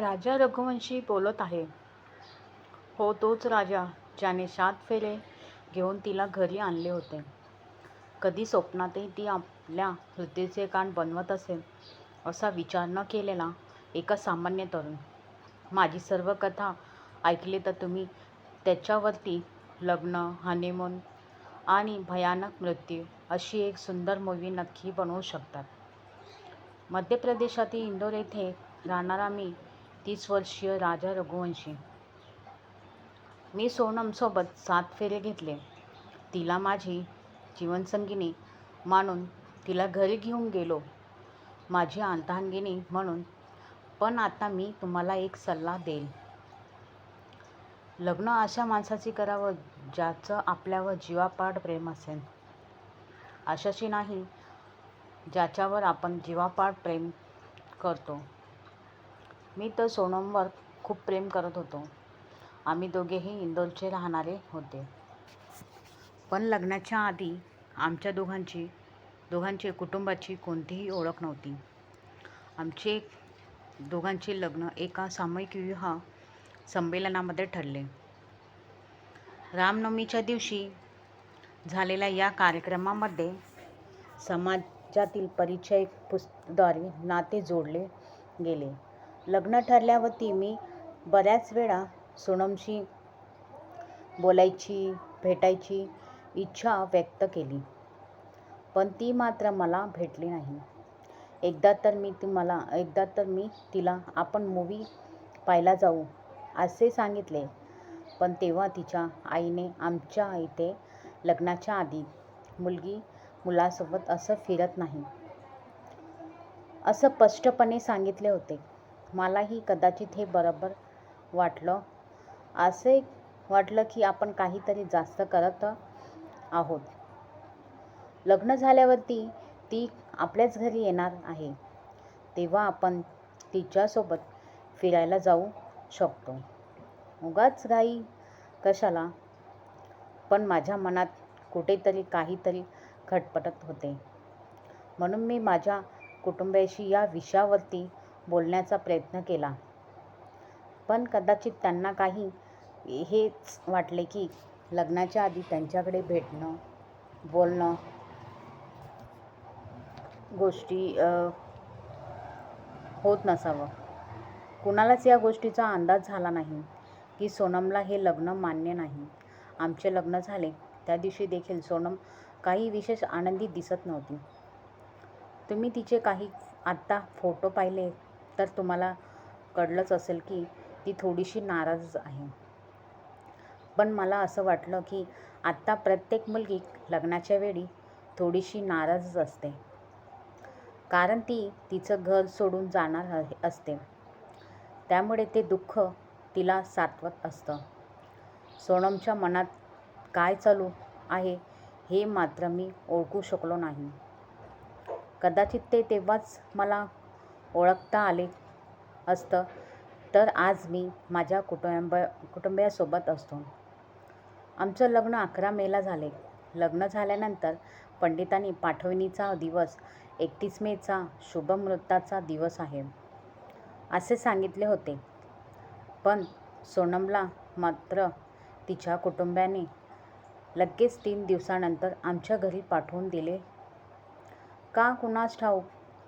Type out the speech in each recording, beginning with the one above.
राजा रघुवंशी बोलत आहे. हो तोच राजा ज्याने सात फेरे घेऊन तिला घरी आणले होते. कधी स्वप्नातही ती आपल्या हृदयाचे कान बनवत असेल असा विचार न केलेला एका सामान्य तरुण. माझी सर्व कथा ऐकली तर तुम्ही त्याच्यावरती लग्न हनीमून आणि भयानक मृत्यू अशी एक सुंदर मूवी नक्की बनवू शकतात. मध्य प्रदेशातील इंदोर येथे राहणारा मी तीस वर्षीय राजा रघुवंशी. मी सोनमसोबत सात फेरे घेतले. तिला माझी जीवनसंगिनी मानून तिला घरी घेऊन गेलो. माझी अर्धांगिनी म्हणून पण आता मी तुम्हाला एक सल्ला देईल लग्न अशा माणसाची करावं ज्याचं आपल्यावर जीवापाड प्रेम असेल. अशाशी नाही ज्याच्यावर आपण जीवापाड प्रेम करतो. मी तर सोनमवर खूप प्रेम करत होतो. आम्ही दोघेही इंदोरचे राहणारे होते. पण लग्नाच्या आधी आमच्या दोघांची दोघांचे कुटुंबाची कोणतीही ओळख नव्हती. आमचे दोघांचे लग्न एका सामूहिक विवाह संमेलनामध्ये ठरले. रामनवमीच्या दिवशी झालेल्या या कार्यक्रमामध्ये समाजातील परिचय पुस्तद्वारे नाते जोडले गेले. लग्न ठरल्यावरती मी बऱ्याच वेळा सोनमशी बोलायची भेटायची इच्छा व्यक्त केली. पण ती मात्र मला भेटली नाही. एकदा तर मी तुम्हाला एकदा तर मी तिला आपण मूवी पाहायला जाऊ असे सांगितले. पण तेव्हा तिच्या आईने आमच्या इथे लग्नाच्या आधी मुलगी मुलासोबत असं फिरत नाही असं स्पष्टपणे सांगितले होते. मलाही कदाचित हे बरोबर वाटलं. असे वाटलं की आपण काहीतरी जास्त करत आहोत. लग्न झाल्यावरती ती आपल्याच घरी येणार आहे. तेव्हा आपण तिच्यासोबत फिरायला जाऊ शकतो. उगाच घाई कशाला? पण माझ्या मनात कुठेतरी काहीतरी खटपटत होते. म्हणून मी माझ्या कुटुंबियाशी या विषयावरती बोलण्याचा प्रयत्न केला. पण कदाचित त्यांना काही हेच वाटले की लग्नाच्या आधी त्यांच्याकडे भेटणं बोलणं गोष्टी होत नसावं. कुणालाच या गोष्टीचा अंदाज झाला नाही की सोनमला हे लग्न मान्य नाही. आमचे लग्न झाले. त्या दिवशी देखील सोनम काही विशेष आनंदी दिसत नव्हती. तुम्ही तिचे काही आत्ता फोटो पाहिले? तर तुम्हाला कळलंच असेल की ती थोडीशी नाराज आहे. पण मला असं वाटलं की आत्ता प्रत्येक मुलगी लग्नाच्या वेळी थोडीशी नाराजच असते. कारण ती तिचं घर सोडून जाणार असते. त्यामुळे ते दुःख तिला सातवत असतं. सोनमच्या मनात काय चालू आहे हे मात्र मी ओळखू शकलो नाही. कदाचित ते तेव्हाच मला ओळखता आले असतं तर आज मी माझ्या कुटुंब कुटुंबियासोबत असतो. आमचं लग्न अकरा मेला झाले. लग्न झाल्यानंतर पंडितांनी पाठवणीचा दिवस एकतीस मेचा शुभमुहूर्ताचा दिवस आहे असे सांगितले होते. पण सोनमला मात्र तिच्या कुटुंबाने लगेच तीन दिवसानंतर आमच्या घरी पाठवून दिले. का कुणास ठाऊक?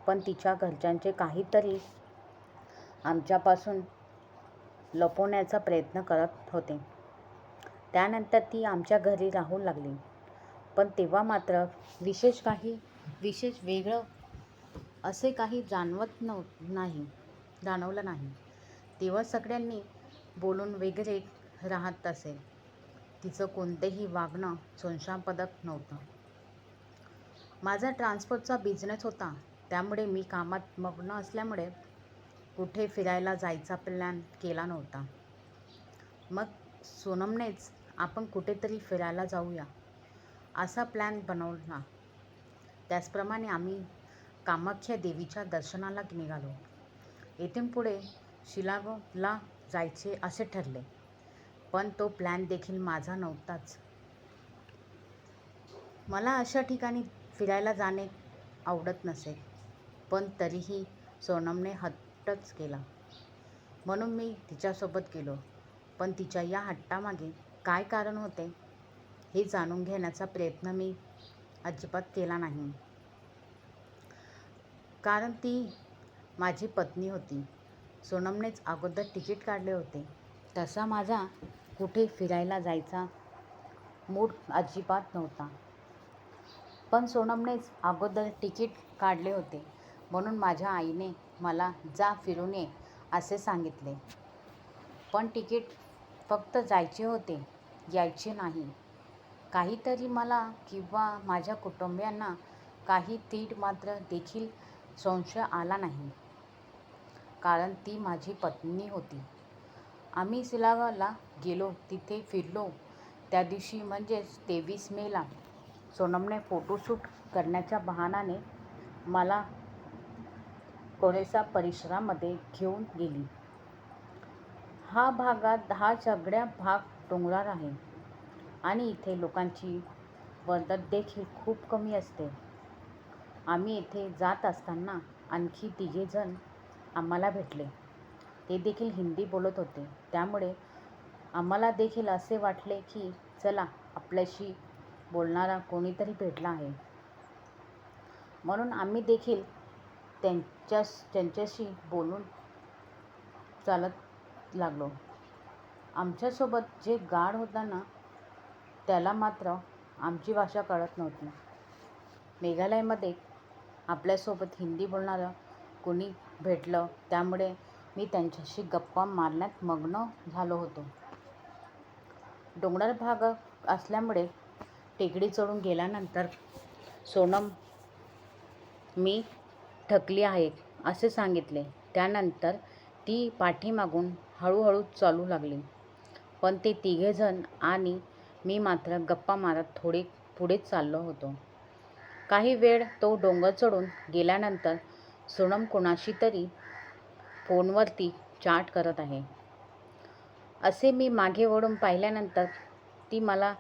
पण तिच्या घरच्यांचे काहीतरी आमच्यापासून लपवण्याचा प्रयत्न करत होते. त्यानंतर ती आमच्या घरी राहू लागली. पण तेव्हा मात्र विशेष काही विशेष वेगळं असे काही जाणवत नव नाही जाणवलं नाही. तेव्हा सगळ्यांनी बोलून वगैरे राहत असेल तिचं कोणतेही वागणं संशयापदक नव्हतं. माझा ट्रान्सपोर्टचा बिझनेस होता. त्यामुळे मी कामात मग्न असल्यामुळे कुठे फिरायला जायचा प्लॅन केला नव्हता. मग सोनमनेच आपण कुठेतरी फिरायला जाऊया असा प्लॅन बनवला. त्याचप्रमाणे आम्ही कामाख्या देवीच्या दर्शनाला निघालो. येथून पुढे शिलागला जायचे असे ठरले पण तो प्लॅन देखील माझा नव्हताच. मला अशा ठिकाणी फिरायला जाणे आवडत नसे. पण तरीही सोनमने हट्टच केला. म्हणून मी तिच्यासोबत गेलो. पण तिच्या या हट्टामागे काय कारण होते हे जाणून घेण्याचा प्रयत्न मी अजिबात केला नाही. कारण ती माझी पत्नी होती. सोनमनेच अगोदर तिकीट काढले होते. तसा माझा कुठे फिरायला जायचा मूड अजिबात नव्हता. पण सोनमनेच अगोदर तिकीट काढले होते. म्हणून माझ्या आईने मला जा फिरून ये असे सांगितले. पण तिकीट फक्त जायचे होते यायचे नाही. काहीतरी मला किंवा माझ्या कुटुंबियांना काही तीट मात्र देखील संशय आला नाही. कारण ती माझी पत्नी होती. आम्ही सिलावाला गेलो तिथे फिरलो. त्या दिवशी म्हणजेच तेवीस मेला सोनमने फोटोशूट करण्याच्या बहाणाने मला थोडेसा परिसरामध्ये घेऊन गेली. हा भागात दहा सगळ्या भाग डोंगराळ आहे आणि इथे लोकांची वर्दळ देखील खूप कमी असते. आम्ही इथे जात असताना आणखी तिघे जण आम्हाला भेटले. ते देखील हिंदी बोलत होते. त्यामुळे आम्हाला देखील असे वाटले की चला आपल्याशी बोलणारा कोणीतरी भेटला आहे. म्हणून आम्ही देखील त्यां त्यांच्या त्यांच्याशी बोलून चालत लागलो. आमच्यासोबत जे गार्ड होता ना त्याला मात्र आमची भाषा कळत नव्हती. मेघालयमध्ये आपल्यासोबत हिंदी बोलणारं कोणी भेटलं त्यामुळे मी त्यांच्याशी गप्पा मारण्यात मग्न झालो होतो. डोंगराळ भाग असल्यामुळे टेकडी चढून गेल्यानंतर सोनम मी थकली आहे असे सांगितले. त्यानंतर ती पाठीमागून हळूहळू चालू लागली. पण ते तिघेजण आणि मी मात्र गप्पा मारत थोडे पुढे चाललो होतो. काही वेळ तो डोंगर चढून गेल्यानंतर सोनम कोणाशी तरी फोनवरती चॅट करत आहे. असे मी मागे वळून पाहिल्यानंतर ती मला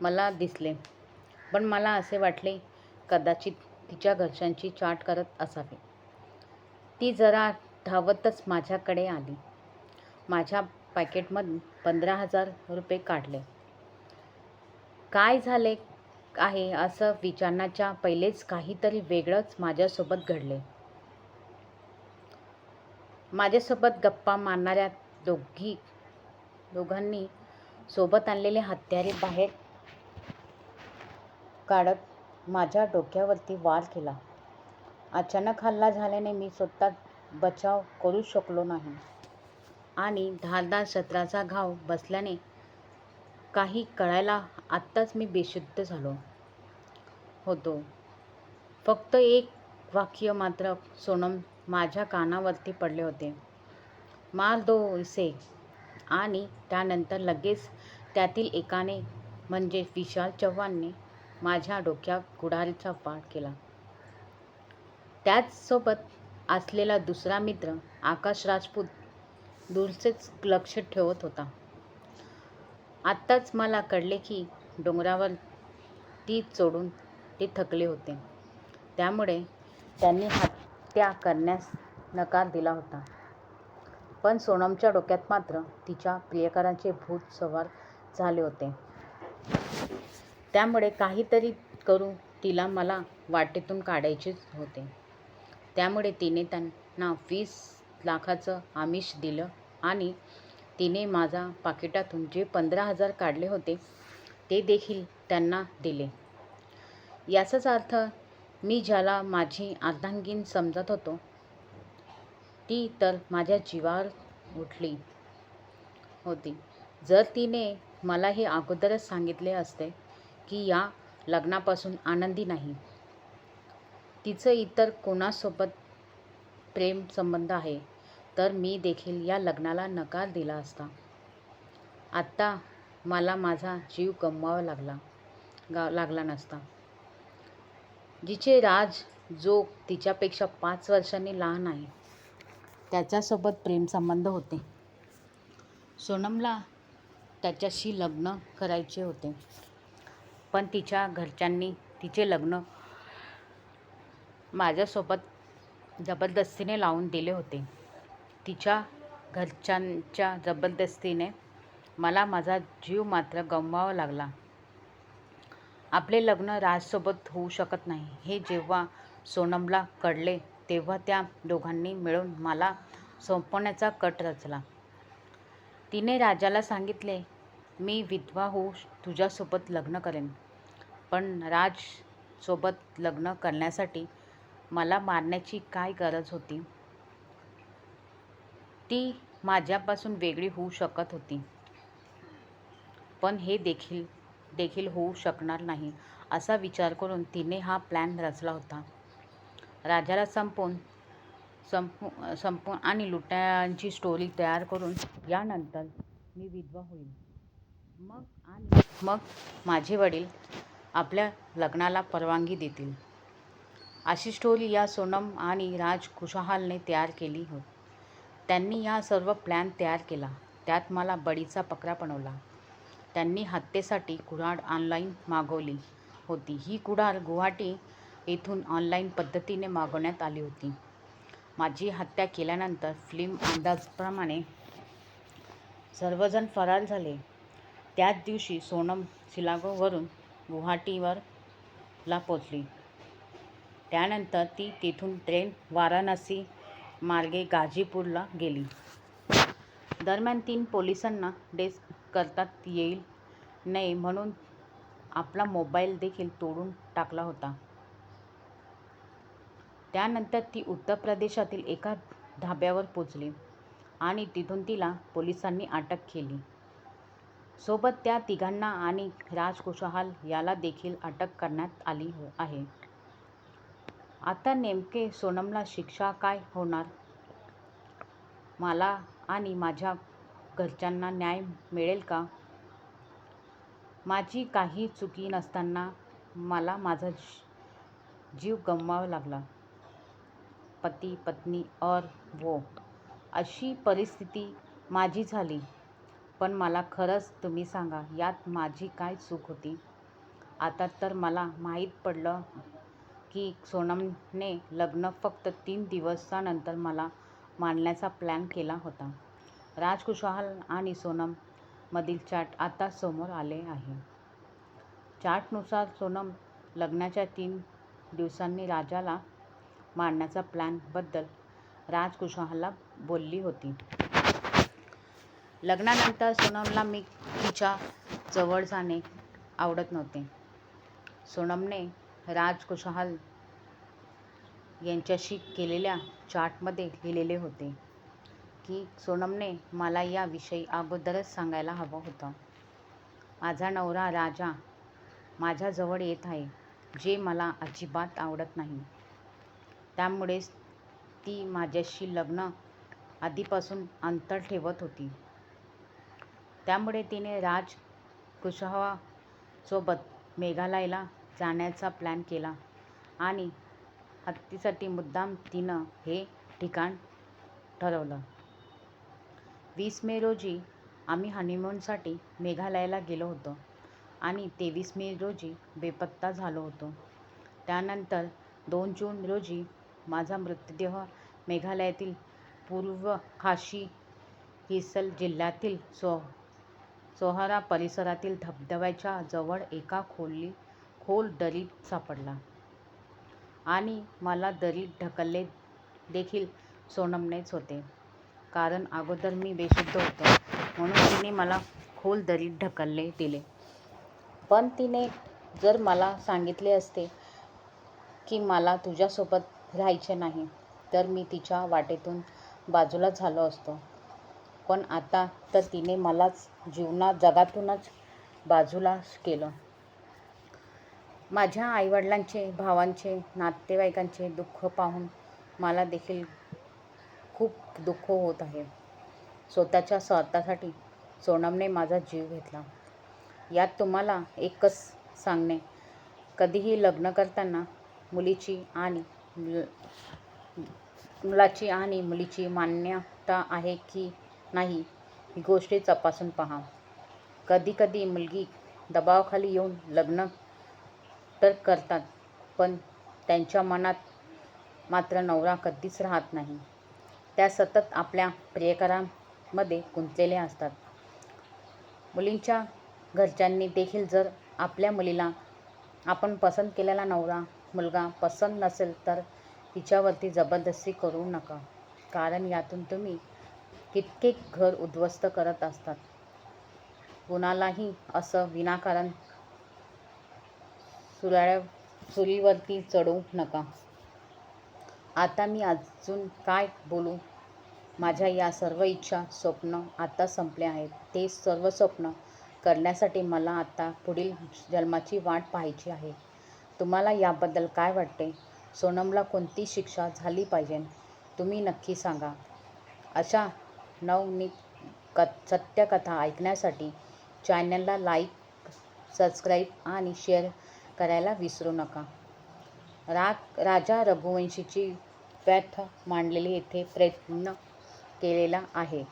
मला दिसले. पण मला असे वाटले कदाचित तिच्या घरच्यांची चाट करत असावी. ती जरा धावतच माझ्याकडे आली. माझ्या पॅकेटमधून पंधरा हजार रुपये काढले. काय झाले आहे असं विचारण्याच्या पहिलेच काहीतरी वेगळंच माझ्यासोबत घडले. माझ्यासोबत गप्पा मारणाऱ्या दोघी दोघांनी सोबत आणलेले हत्यारे बाहेर काढत माझ्या डोक्यावरती वार केला. अचानक हल्ला झाल्याने मी स्वतः बचाव करू शकलो नाही. आणि धारदार शत्राचा घाव बसल्याने काही कळायला आत्ताच मी बेशुद्ध झालो होतो. फक्त एक वाक्य मात्र सोनम माझ्या कानावरती पडले होते. मार दो इसे आणि त्यानंतर लगेच त्यातील एकाने म्हणजे विशाल चव्हाणने माझ्या डोक्यात गुढारीचा पाठ केला. त्याचसोबत असलेला दुसरा मित्र आकाश राजपूत दूरचेच लक्ष ठेवत होता. आत्ताच मला कळले की डोंगरावर ती चढून ते थकले होते. त्यामुळे त्यांनी हत्या करण्यास नकार दिला होता. पण सोनमच्या डोक्यात मात्र तिच्या प्रियकरांचे भूत सवार झाले होते. त्यामुळे काहीतरी करून तिला मला वाटेतून काढायचेच होते. त्यामुळे तिने त्यांना वीस लाखाचं आमिष दिलं आणि तिने माझा पाकिटातून जे पंधरा हजार काढले होते ते देखील त्यांना दिले. याचाच अर्थ मी ज्याला माझी अर्धांगीन समजत होतो ती तर माझ्या जीवावर उठली होती. जर तिने मला हे अगोदरच सांगितले असते की या लग्नापासून आनंदी नाही. तिचं इतर कोणासोबत प्रेम संबंध आहे तर मी देखील या लग्नाला नकार दिला असता. आत्ता मला माझा जीव गमवावा लागला गा लागला नसता. जिचे राज जो तिच्यापेक्षा पाच वर्षांनी लहान आहे त्याच्यासोबत प्रेमसंबंध होते. सोनमला त्याच्याशी लग्न करायचे होते. पण तिच्या घरच्यांनी तिचे लग्न माझ्यासोबत जबरदस्तीने लावून दिले होते. तिच्या घरच्यांच्या जबरदस्तीने मला माझा जीव मात्र गमवावा लागला. आपले लग्न राजसोबत होऊ शकत नाही. हे जेव्हा सोनमला कळले तेव्हा त्या दोघांनी मिळून मला संपवण्याचा कट रचला. तिने राजाला सांगितले मी विधवा होऊ तुझ्यासोबत लग्न करेन. पण राजसोबत लग्न करण्यासाठी मला मारण्याची काय गरज होती? ती माझ्यापासून वेगळी होऊ शकत होती. पण हे देखील देखील होऊ शकणार नाही असा विचार करून तिने हा प्लॅन रचला होता. राजाला संपवून संपू संपून आणि लुटांची स्टोरी तयार करून यानंतर मी विधवा होईल मग आणि मग माझे वडील आपल्या लग्नाला परवानगी देतील. अशी स्टोरी या सोनम आणि राज खुशहालने तयार केली होती त्यांनी हा सर्व प्लॅन तयार केला. त्यात मला बडीचा पकरा बनवला. त्यांनी हत्येसाठी कुऱ्हाड ऑनलाईन मागवली होती. ही कुऱ्हाड गुवाहाटी येथून ऑनलाईन पद्धतीने मागवण्यात आली होती. माझी हत्या केल्यानंतर फिल्म अंदाजप्रमाणे सर्वजण फरार झाले. त्याच दिवशी सोनम शिलागोवरून गुवाहाटीवर ला पोचली. त्यानंतर ती तिथून ट्रेन वाराणसी मार्गे गाझीपूरला गेली. दरम्यान तीन पोलिसांना डेस्क करतात येईल नये म्हणून आपला मोबाईल देखील तोडून टाकला होता. त्यानंतर ती उत्तर प्रदेशातील एका धाब्यावर पोचली आणि तिथून तिला पोलिसांनी अटक केली. सोबत त्या तिघांना आणि राज कुशवाल याला देखील अटक करण्यात आली आहे. आता नेमके सोनमला शिक्षा काय होणार? मला आणि माझ्या घरच्यांना न्याय मिळेल का? माझी काही चुकी नसताना मला माझा जीव गमवावा लागला. पती पत्नी और वो अशी परिस्थिती माझी झाली. पण मला खरंच तुम्ही सांगा यात माझी काय चूक होती? आता तर मला माहीत पडलं की सोनमने लग्न फक्त तीन दिवसानंतर मला मारण्याचा प्लॅन केला होता. राज कुशवाल आणि सोनम मधील चॅट आता समोर आले आहे. चॅटनुसार सोनम लग्नाच्या तीन दिवसांनी राजाला मारण्याचा प्लॅनबद्दल राजकुशाहाला बोलली होती. लग्नानंतर सोनमला मी तिच्या जवळ जाणे आवडत नव्हते. सोनमने राज कुशवाल यांच्याशी केलेल्या चार्टमध्ये लिहिलेले होते की सोनमने मला याविषयी अगोदरच सांगायला हवं होतं. माझा नवरा राजा माझ्याजवळ येत आहे जे मला अजिबात आवडत नाही. त्यामुळेच ती माझ्याशी लग्न आधीपासून अंतर ठेवत होती. त्यामुळे तिने राज कुशवासोबत मेघालयला जाण्याचा प्लॅन केला आणि हत्तीसाठी मुद्दाम तिनं हे ठिकाण ठरवलं. वीस मे रोजी आम्ही हनीमूनसाठी मेघालयाला गेलो होतो आणि तेवीस मे रोजी बेपत्ता झालो होतो. त्यानंतर दोन जून रोजी माझा मृतदेह मेघालयातील पूर्व खाशी हिसल जिल्ह्यातील सो सोहारा परिसरातील धबधब्याच्या जवळ एका खोली खोल दरीत सापडला. आणि मला दरीत ढकलले देखील सोनमनेच होते. कारण अगोदर मी बेशुद्ध होतो म्हणून तिने मला खोल दरीत ढकलले दिले. पण तिने जर मला सांगितले असते की मला तुझ्यासोबत राहायचे नाही तर मी तिच्या वाटेतून बाजूला झालो असतो. पण आता तर तिने मलाच जीवना जगातूनच बाजूला केलं. माझ्या आईवडिलांचे भावांचे नातेवाईकांचे दुःख पाहून मला देखील खूप दुःख होत आहे. स्वतःच्या स्वार्थासाठी सोनमने माझा जीव घेतला. यात तुम्हाला एकच सांगणे. कधीही लग्न करताना मुलीची आणि मुलाची आणि मुलीची मान्यता आहे की नाही ही गोष्टी तपासून पहा. कधीकधी मुलगी दबावाखाली येऊन लग्न तर करतात पण त्यांच्या मनात मात्र नवरा कधीच राहत नाही. त्या सतत आपल्या प्रियकरांमध्ये गुंतलेल्या असतात. मुलींच्या घरच्यांनी देखील जर आपल्या मुलीला आपण पसंत केलेला नवरा मुलगा पसंत नसेल तर तिच्यावरती जबरदस्ती करू नका. कारण यातून तुम्ही कित्येक घर उद्ध्वस्त करत असतात. कुणालाही असं विनाकारण सुराळ्या चुलीवरती चढवू नका. आता मी अजून काय बोलू? माझ्या या सर्व इच्छा स्वप्न आता संपले आहेत. ते सर्व स्वप्न करण्यासाठी मला आता पुढील जन्माची वाट पाहायची आहे. तुम्हाला याबद्दल काय वाटते? सोनमला कोणती शिक्षा झाली पाहिजे? तुम्ही नक्की सांगा. अशा नवनीत क सत्यकथा ऐकण्यासाठी चॅनलला लाईक सबस्क्राईब आणि शेअर करायला विसरू नका. राग राजा रघुवंशीची व्यथ मांडलेली येथे प्रयत्न केलेला आहे.